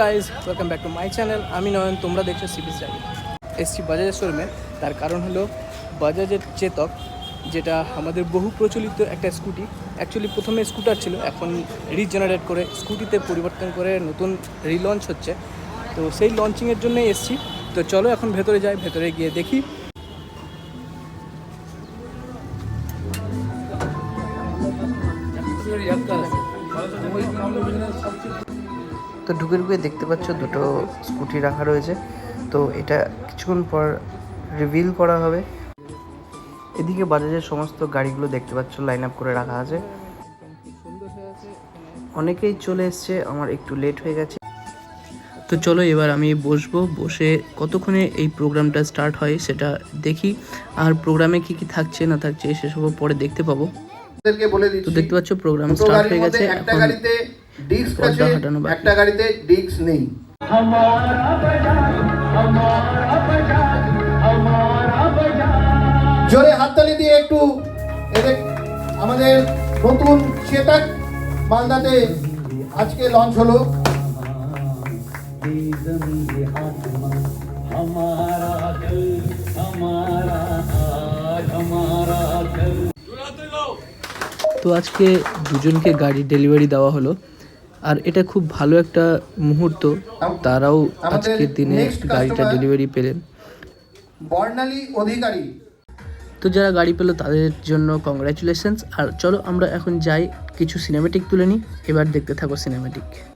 Guys welcome back to my channel আমি নয়ন, তোমরা দেখছ সিপি স্টাইল এসছি বাজাজের শোরুমে তার কারণ হলো বাজাজের চেতক, যেটা আমাদের বহু প্রচলিত একটা স্কুটি অ্যাকচুয়ালি প্রথমে স্কুটার ছিল, এখন রিজেনারেট করে স্কুটিতে পরিবর্তন করে নতুন রিলঞ্চ হচ্ছে। তো সেই লঞ্চিংয়ের জন্য এসছি। তো চলো এখন ভেতরে যাই, ভেতরে গিয়ে দেখি। তো ঢুকে ঢুকে দেখতে পাচ্ছ দুটো স্কুটি রাখা রয়েছে। তো এটা কিছুক্ষণ পর রিভিল করা হবে। এদিকে বাজাজের সমস্ত গাড়িগুলো দেখতে পাচ্ছ লাইন আপ করে রাখা আছে। অনেকেই চলে এসছে আমার একটু লেট হয়ে গেছে। তো চলো এবার আমি বসবো বসে কতক্ষণে এই প্রোগ্রামটা স্টার্ট হয় সেটা দেখি। আর প্রোগ্রামে কি কি থাকছে না থাকছে সেসবও পরে দেখতে পাবো। তো দেখতে পাচ্ছ প্রোগ্রাম স্টার্ট হয়ে গেছে একটা এখন গাড়িতে ডিস্ক আছে একটা গাড়িতে ডিস্ক নেই। জোরে হাততালি দিয়ে একটু এদের আমাদের নতুন চেতাক মালদাতে আজকে লঞ্চ হলো। তো আজকে দুজনকে গাড়ি ডেলিভারি দেওয়া হলো। আর এটা খুব ভালো একটা মুহূর্ত। তারাও আজকের দিনে গাড়িটা ডেলিভারি পেলেন। বর্ণালী অধিকারী। তো যারা গাড়ি পেল তাদের জন্য কংগ্রাচুলেশনস আর চলো আমরা এখন যাই কিছু সিনেমেটিক তুলে নিই। এবার দেখতে থাকো সিনেমেটিক